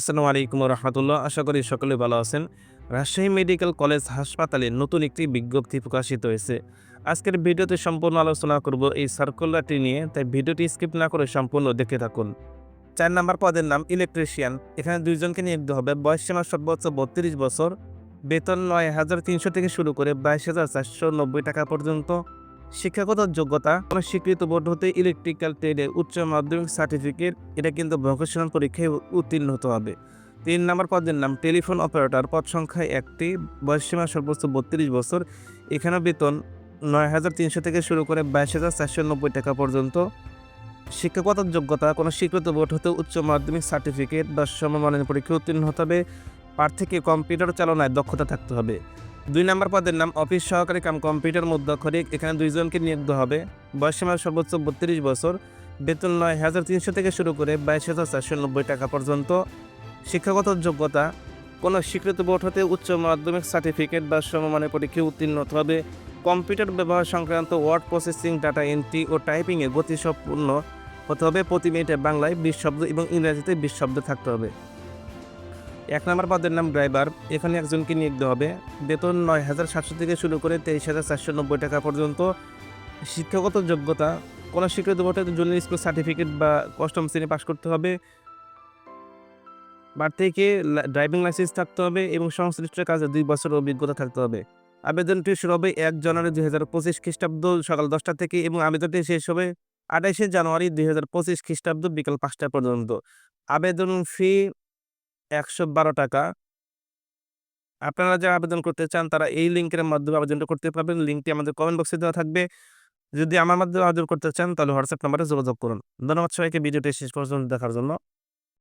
আসসালামু আলাইকুম রহমতুল্লাহ। আশা করি সকলে ভালো আছেন। রাজশাহী মেডিকেল কলেজ হাসপাতালে নতুন একটি বিজ্ঞপ্তি প্রকাশিত হয়েছে। আজকের ভিডিওতে সম্পূর্ণ আলোচনা করব এই সার্কুলারটি নিয়ে, তাই ভিডিওটি স্কিপ না করে সম্পূর্ণ দেখে থাকুন। চার নাম্বার পদের নাম ইলেকট্রিশিয়ান। এখানে দুইজনকে নিয়োগ হবে। বয়স সীমা সর্বোচ্চ বত্রিশ বছর। বেতন নয় হাজার তিনশো থেকে শুরু করে বাইশ হাজার চারশো নব্বই টাকা পর্যন্ত। শিক্ষাগত যোগ্যতা কোনো স্বীকৃত বোর্ড হতে ইলেকট্রিক্যাল ট্রেডে উচ্চ মাধ্যমিক সার্টিফিকেট এটা কিন্তু ভোকেশনাল পরীক্ষায় উত্তীর্ণ হতে হবে। তিন নম্বর পদের নাম টেলিফোন অপারেটর পদ সংখ্যায় একটি বয়সসীমা সর্বোচ্চ বত্রিশ বছর, এখানে বেতন নয় হাজার তিনশো থেকে শুরু করে বাইশ হাজার চারশো নব্বই টাকা পর্যন্ত। শিক্ষাগত যোগ্যতা, কোনো স্বীকৃত বোর্ড হতে উচ্চ মাধ্যমিক সার্টিফিকেট বা সমমানের পরীক্ষায় উত্তীর্ণ হতে হবে। প্রার্থীকে কম্পিউটার চালনায় দক্ষতা থাকতে হবে। দুই নম্বর পদের নাম অফিস সহকারী কাম কম্পিউটার মুদ্রাক্ষরিক। এখানে দুইজনকে নিয়োগ হবে। বয়সসীমা সর্বোচ্চ বত্রিশ বছর। বেতন নয় হাজার তিনশো থেকে শুরু করে বাইশ হাজার চারশো নব্বই টাকা পর্যন্ত। শিক্ষাগত যোগ্যতা, কোনো স্বীকৃত বোর্ড হতে উচ্চ মাধ্যমিক সার্টিফিকেট বা সমমানের পরীক্ষায় উত্তীর্ণ হতে হবে। কম্পিউটার ব্যবহার সংক্রান্ত ওয়ার্ড প্রসেসিং, ডাটা এন্ট্রি ও টাইপিংয়ে গতিসম্পূর্ণ হতে হবে। প্রতি মিনিটে বাংলায় বিশ শব্দ এবং ইংরেজিতে বিশ শব্দ থাকতে হবে। এক নম্বর পদের নাম ড্রাইভার। এখানে একজনকে নিয়োগ দেওয়া হবে। বেতন নয় হাজার সাতশো থেকে শুরু করে তেইশ হাজার চারশো নব্বই টাকা পর্যন্ত। শিক্ষাগত যোগ্যতা কোনো স্বীকৃত বোর্ডে জুনিয়র স্কুল সার্টিফিকেট বা অষ্টম শ্রেণি পাশ করতে হবে। বার থেকে ড্রাইভিং লাইসেন্স থাকতে হবে এবং সংশ্লিষ্ট কাজে দুই বছর অভিজ্ঞতা থাকতে হবে। আবেদনটি শুরু হবে এক জানুয়ারি দুই হাজার পঁচিশ খ্রিস্টাব্দ সকাল দশটা থেকে এবং আবেদনটি শেষ হবে আঠাইশে জানুয়ারি দুই হাজার পঁচিশ খ্রিস্টাব্দ বিকাল পাঁচটা পর্যন্ত। আবেদন ফি একশো বারো টাকা। আপনারা যারা আবেদন করতে চান, তারা এই লিঙ্কের মাধ্যমে আবেদনটা করতে পারবেন। লিঙ্কটি আমাদের কমেন্ট বক্সে দেওয়া থাকবে। যদি আমার মাধ্যমে আবেদন করতে চান, তাহলে হোয়াটসঅ্যাপ নাম্বারে যোগাযোগ করুন। ধন্যবাদ সবাইকে। ভিডিওটি শেষ পর্যন্ত দেখার জন্য।